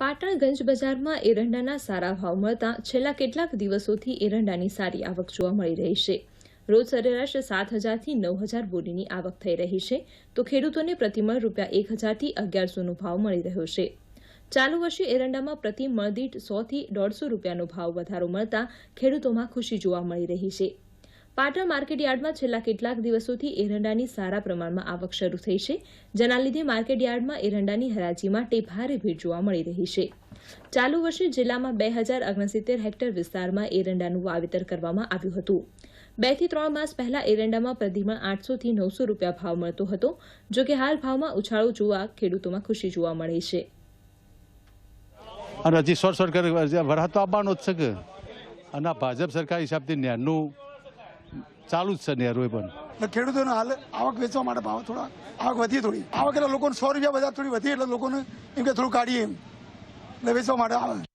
પાટણ ગંજ બજારમાં એરંડાના સારા ભાવ મળતા છેલ્લા કેટલાક દિવસોથી એરંડાની સારી આવક જોવા મળી રહી છે. રોજ સરેરાશ સાત હજારથી નવ હજાર બોરીની આવક થઈ રહી છે. તો ખેડૂતોને પ્રતિમણ રૂપિયા એક હજારથી અગિયારસોનો ભાવ મળી રહ્યો છે. ચાલુ વર્ષે એરંડામાં પ્રતિ મણ દીઠ સોથી દોઢસો રૂપિયાનો ભાવ વધારો મળતા ખેડૂતોમાં ખુશી જોવા મળી રહી છે. પાટણ માર્કેટ યાર્ડમાં છેલ્લા કેટલાક દિવસોથી એરંડાની સારા પ્રમાણમાં આવક શરૂ થઈ છે, જેના લીધે માર્કેટયાર્ડમાં એરંડાની હરાજી માટે ભારે ભીડ જોવા મળી રહી છે. ચાલુ વર્ષે જિલ્લામાં બે હજાર ઓગણસિત્તેર હેક્ટર વિસ્તારમાં એરંડાનું વાવેતર કરવામાં આવ્યું હતું. બેથી ત્રણ માસ પહેલા એરંડામાં પ્રતિમણ આઠસોથી નવસો રૂપિયા ભાવ મળતો હતો, જો કે હાલ ભાવમાં ઉછાળો જોવા ખેડૂતોમાં ખુશી જોવા મળે છે. અને હજી શોર્ટ કરી વરસાદ તો આવવાનો જ છે અને ભાજપ સરકાર હિસાબથી નેરનું ચાલુ જ છે એ પણ. ખેડૂતોને હાલ આવક વેચવા માટે ભાવ થોડા, આવક વધી થોડી. આવક એટલે લોકોને સો રૂપિયા બધા થોડી વધી એટલે લોકોને એમ કે થોડું કાઢીએ એમ. એટલે વેચવા માટે આવે.